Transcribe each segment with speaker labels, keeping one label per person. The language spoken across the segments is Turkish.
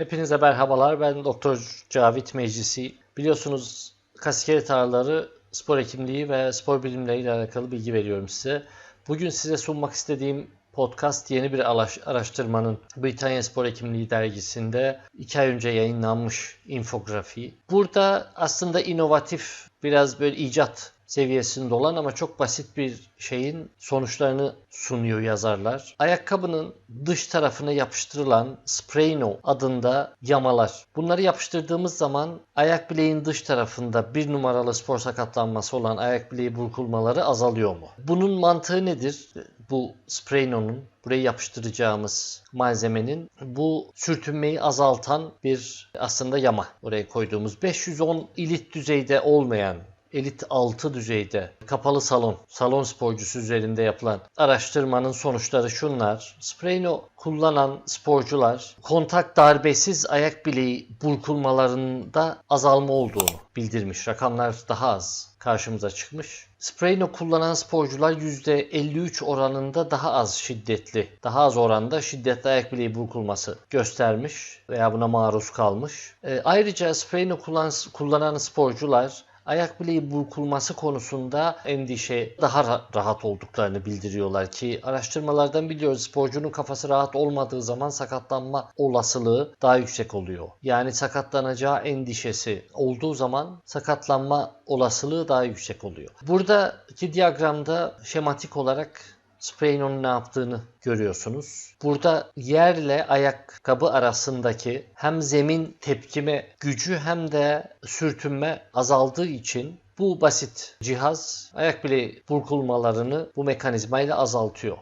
Speaker 1: Hepinize merhabalar. Ben Doktor Cavit Meclisi. Biliyorsunuz kasket ağrıları spor hekimliği ve spor bilimleri ile alakalı bilgi veriyorum size. Bugün size sunmak istediğim podcast yeni bir araş- araştırmanın Britanya Spor Hekimliği dergisinde 2 ay önce yayınlanmış infografi. Burada aslında inovatif biraz böyle icat seviyesinde olan ama çok basit bir şeyin sonuçlarını sunuyor yazarlar. Ayakkabının dış tarafına yapıştırılan Sprayno adında yamalar. Bunları yapıştırdığımız zaman ayak bileğin dış tarafında bir numaralı spor sakatlanması olan ayak bileği burkulmaları azalıyor mu? Bunun mantığı nedir? Bu Sprayno'nun buraya yapıştıracağımız malzemenin bu sürtünmeyi azaltan bir aslında yama oraya koyduğumuz 510 ilit düzeyde olmayan elit 6 düzeyde kapalı salon, salon sporcusu üzerinde yapılan araştırmanın sonuçları şunlar. Sprayno kullanan sporcular kontak darbesiz ayak bileği burkulmalarında azalma olduğunu bildirmiş. Rakamlar daha az karşımıza çıkmış. Sprayno kullanan sporcular %53 oranında daha az şiddetli, daha az oranda şiddetli ayak bileği burkulması göstermiş veya buna maruz kalmış. E, ayrıca Sprayno kullanan, kullanan sporcular ayak bileği burkulması konusunda endişe daha ra- rahat olduklarını bildiriyorlar ki araştırmalardan biliyoruz sporcunun kafası rahat olmadığı zaman sakatlanma olasılığı daha yüksek oluyor. Yani sakatlanacağı endişesi olduğu zaman sakatlanma olasılığı daha yüksek oluyor. Buradaki diyagramda şematik olarak Sprayno'nun ne yaptığını görüyorsunuz. Burada yerle ayakkabı arasındaki hem zemin tepkime gücü hem de sürtünme azaldığı için bu basit cihaz ayak bileği burkulmalarını bu mekanizmayla azaltıyor.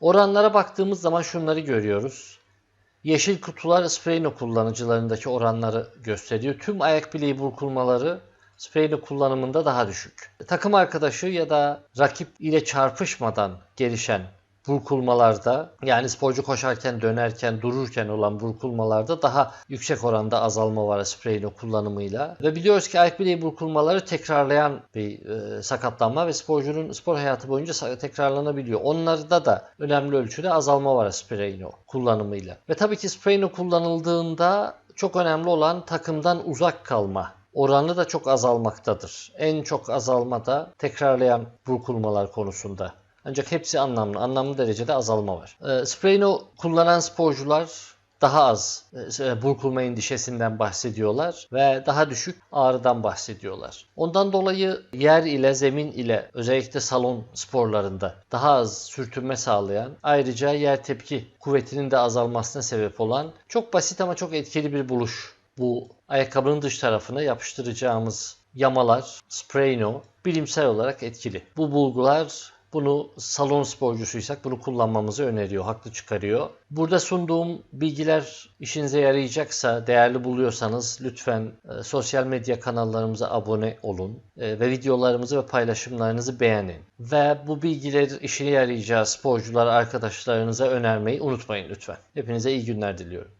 Speaker 1: Oranlara baktığımız zaman şunları görüyoruz. Yeşil kutular Sprayno kullanıcılarındaki oranları gösteriyor. Tüm ayak bileği burkulmaları Sprayno kullanımında daha düşük. Takım arkadaşı ya da rakip ile çarpışmadan gelişen burkulmalarda yani sporcu koşarken, dönerken, dururken olan burkulmalarda daha yüksek oranda azalma var Sprayno kullanımıyla. Ve biliyoruz ki ayak bileği burkulmaları tekrarlayan bir e, sakatlanma ve sporcunun spor hayatı boyunca tekrarlanabiliyor. Onlarda da önemli ölçüde azalma var Sprayno kullanımıyla. Ve tabii ki Sprayno kullanıldığında çok önemli olan takımdan uzak kalma oranı da çok azalmaktadır. En çok azalma da tekrarlayan burkulmalar konusunda. Ancak hepsi anlamlı, anlamlı derecede azalma var. E, Sprayno kullanan sporcular daha az e, burkulma endişesinden bahsediyorlar ve daha düşük ağrıdan bahsediyorlar. Ondan dolayı yer ile zemin ile özellikle salon sporlarında daha az sürtünme sağlayan ayrıca yer tepki kuvvetinin de azalmasına sebep olan çok basit ama çok etkili bir buluş. Bu ayakkabının dış tarafına yapıştıracağımız yamalar, Sprayno bilimsel olarak etkili. Bu bulgular bunu salon sporcusuysak bunu kullanmamızı öneriyor, haklı çıkarıyor. Burada sunduğum bilgiler işinize yarayacaksa, değerli buluyorsanız lütfen e, sosyal medya kanallarımıza abone olun e, ve videolarımızı ve paylaşımlarınızı beğenin. Ve bu bilgiler işine yarayacağı sporcular arkadaşlarınıza önermeyi unutmayın lütfen. Hepinize iyi günler diliyorum.